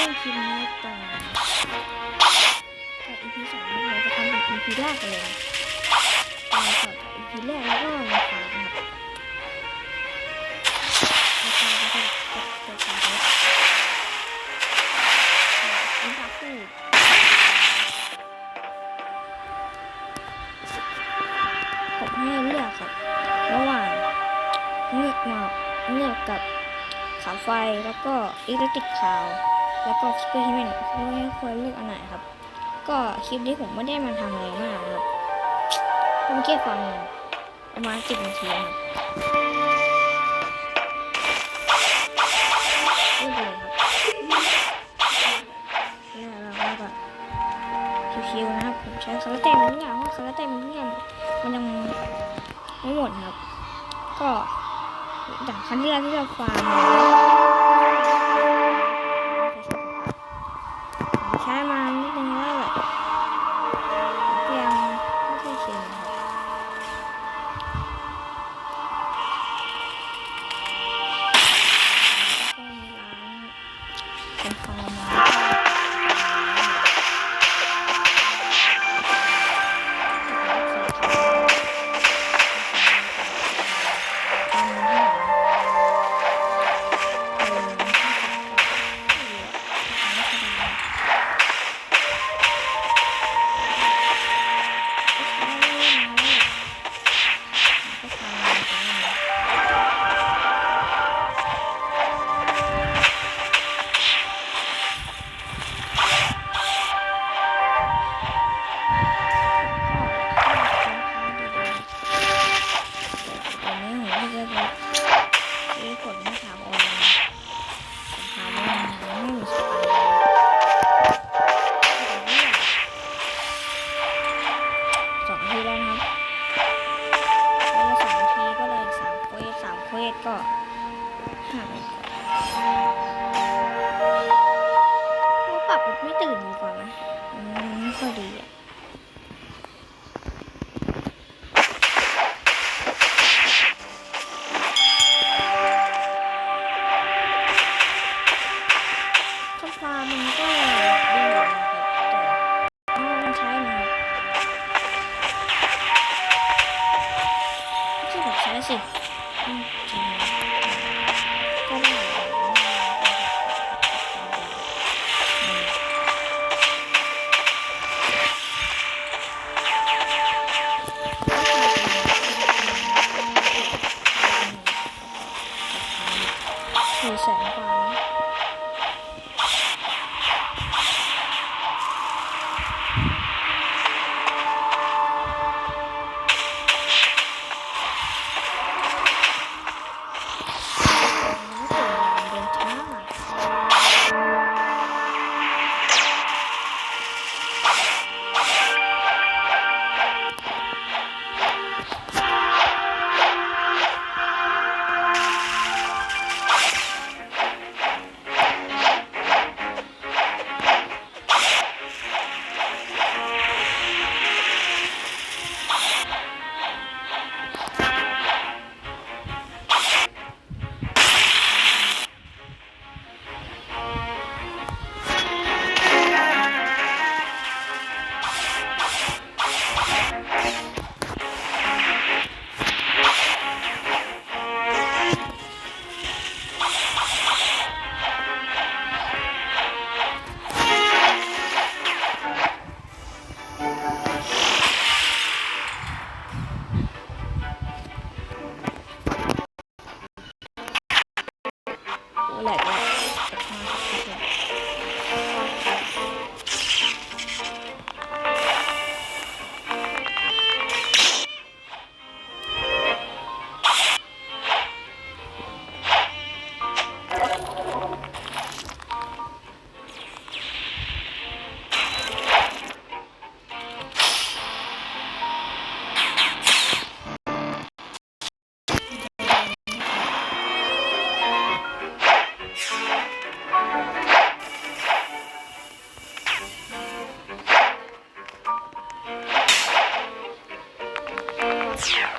ช่วงคลิปนี้ต่อจาก EP สองเราจะทำเป็น EP แรกเลยตอนต่อจาก EP แรกแล้วก็มาฟังนะครับแล้วก็จะจะจะจะจะอินทาพูดผมให้เลือกครับระหว่างเงือกหมอกเงือกกับขาไฟแล้วก็อิเล็กทริกคาว แล้วก็สเปเฮเมนคุณไม่ควรเลือกอันไหนครับ ก็คลิปนี้ผมไม่ได้มาทำอะไรมากครับผมแค่ฟังประมาณสิบนาทีนะครับเล่นไปเลยครับแล้วเราก็แบบชิวๆนะครับผมใช้คาราเต้มันทุกอย่างเพราะคาราเต้มันทุกอย่างมันยังไม่หมดครับ ก็จากครั้งที่แล้วที่เราฟา อ๋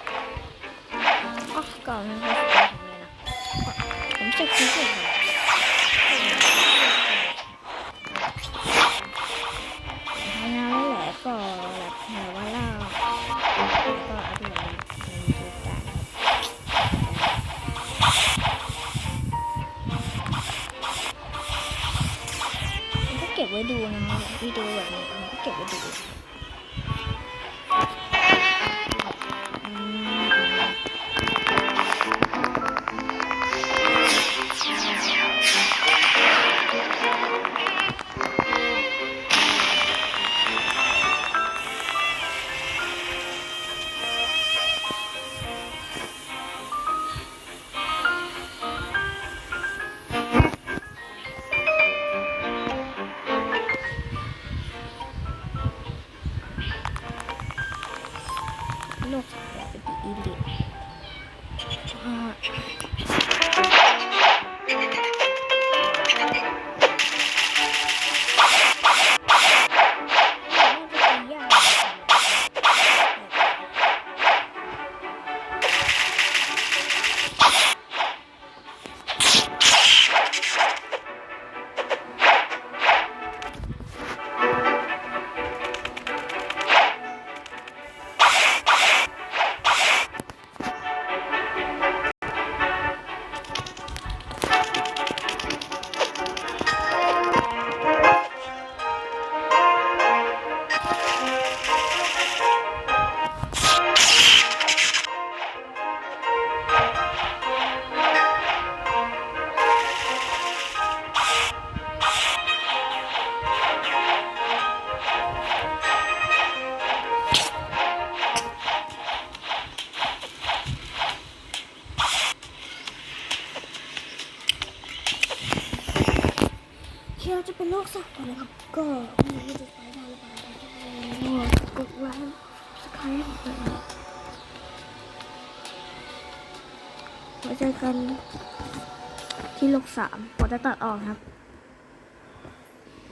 สามผมจะตัดออกครับ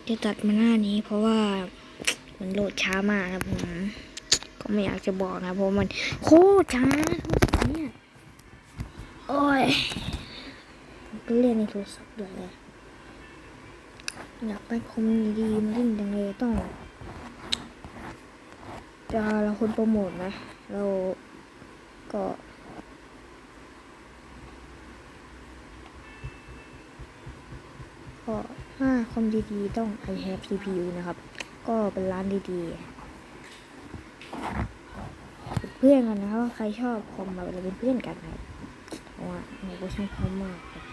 จะตัดมาหน้านี้ เพราะว่ามันโหลดช้ามากครับผมก็ไม่อยากจะบอกนะเพราะมันโคตรช้าทรศัพท์เนี่ยโอ้ยก็เล่นในโทรศัพท์ด้วยเลยอยากได้คอมดีๆมาเล่นจังเลยต้องจะเราคนโปรโมทนะเราก็ ก็ถ้าคอมดีๆ ต้อง i have CPU นะครับ ก็เป็นร้านดีๆเป็นเพื่อนกันนะครับว่าใครชอบคอมมาเราเป็นเพื่อนกันนะเพราะว่าหนูก็ชอบคอมมากครับ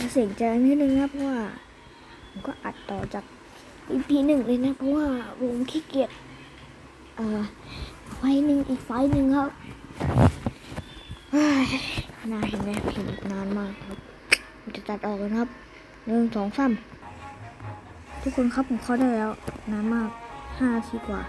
จะเสียงใจนิดนึงนะเพราะว่าผมก็อัดต่อจาก EP หนึ่งเลยนะเพราะว่าผมขี้เกียจเอ่อไฟหนึ่งอีกไฟหนึ่งครับนานเห็นไหมเห็นนานมากครับ จะตัดออกนะครับหนึ่งสองสามทุกคนครับผมเข้าได้แล้วนานมากห้าทีกว่า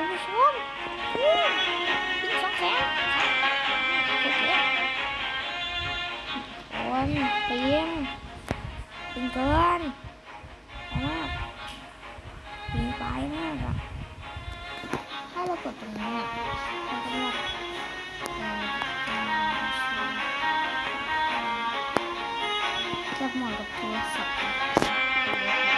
คุณผู้ชมอู้เป็นสองแสนคนเตียงเป็นเกินมากเป็นไปมากอะถ้าเรากดตรงนี้ยมันก็เลือกเลือกเหมาะกับโทรศัพท์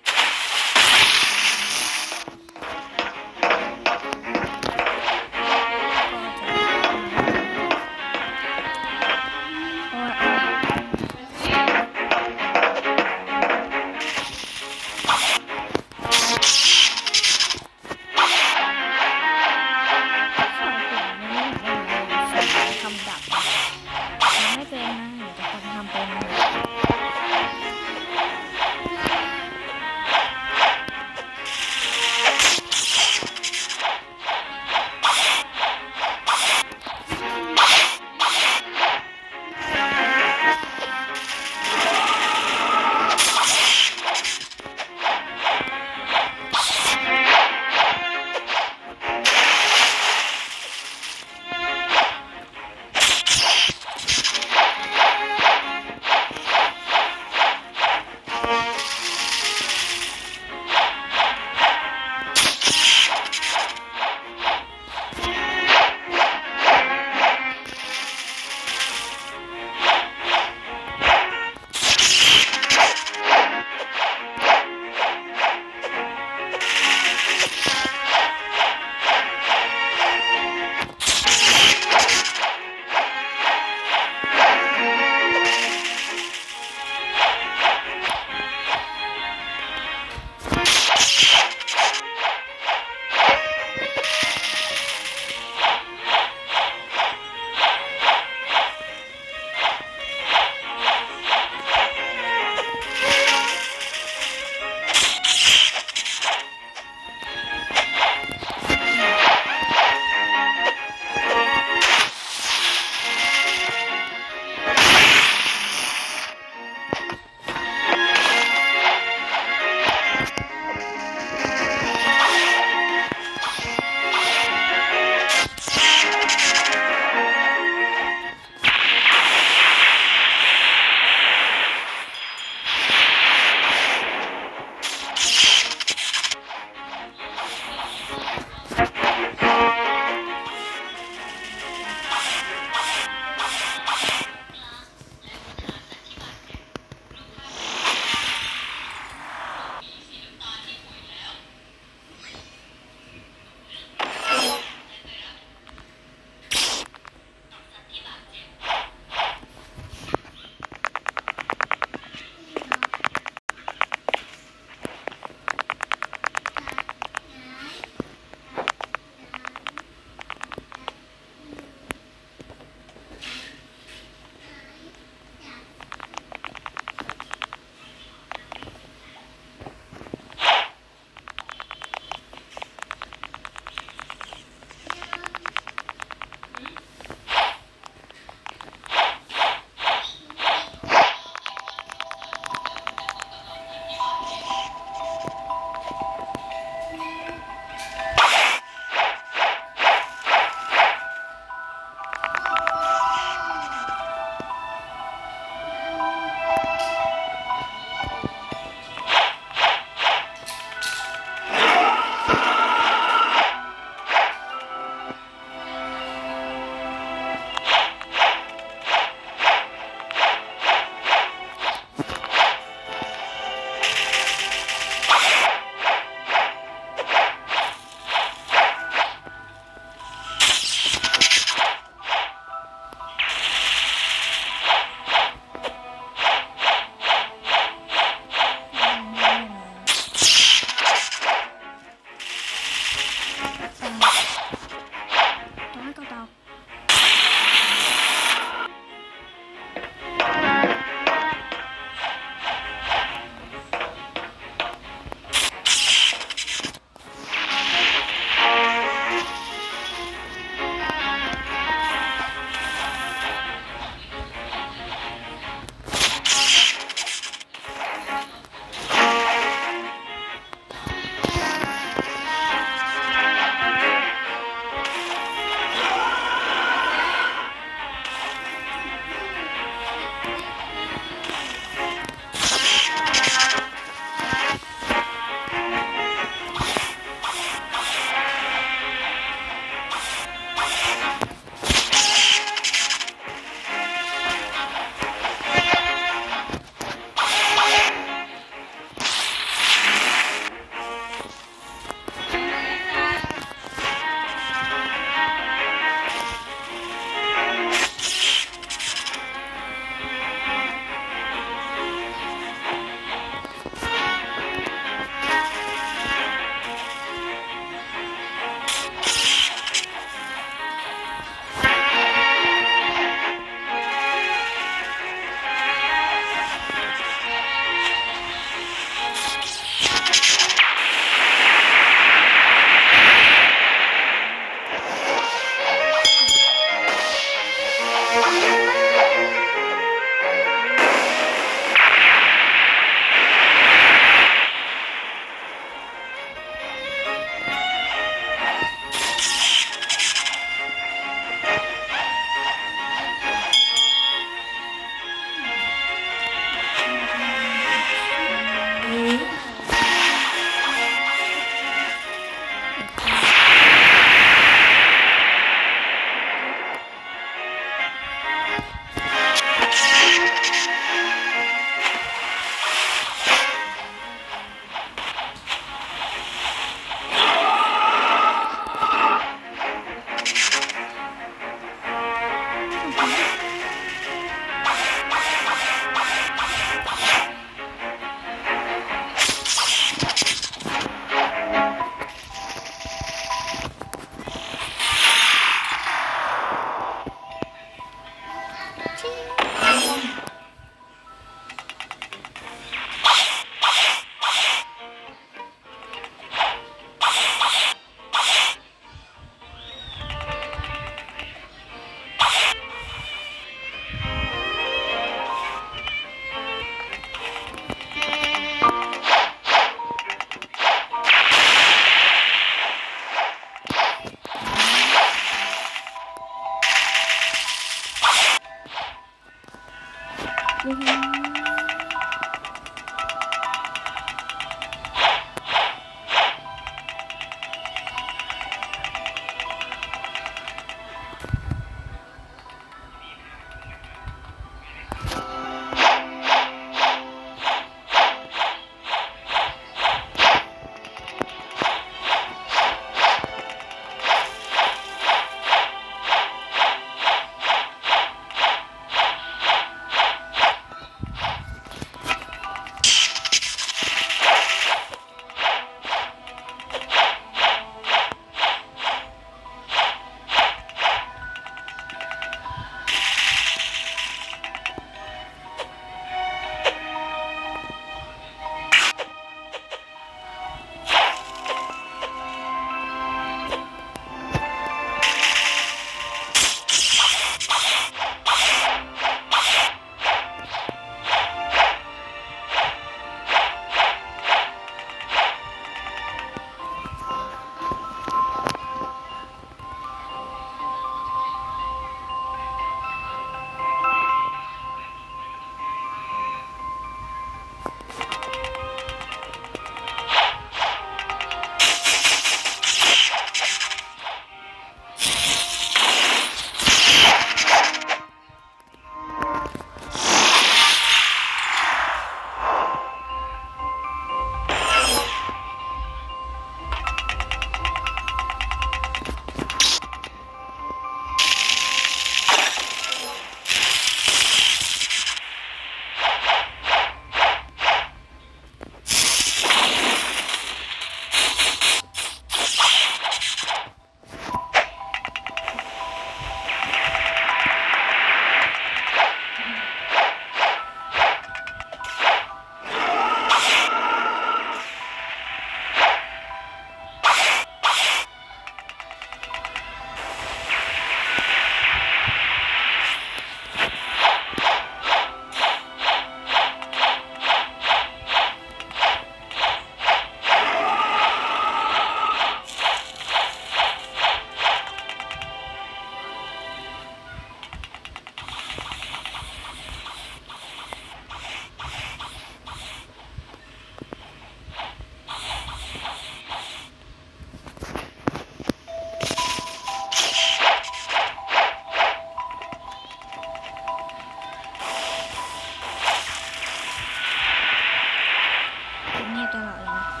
带老人了。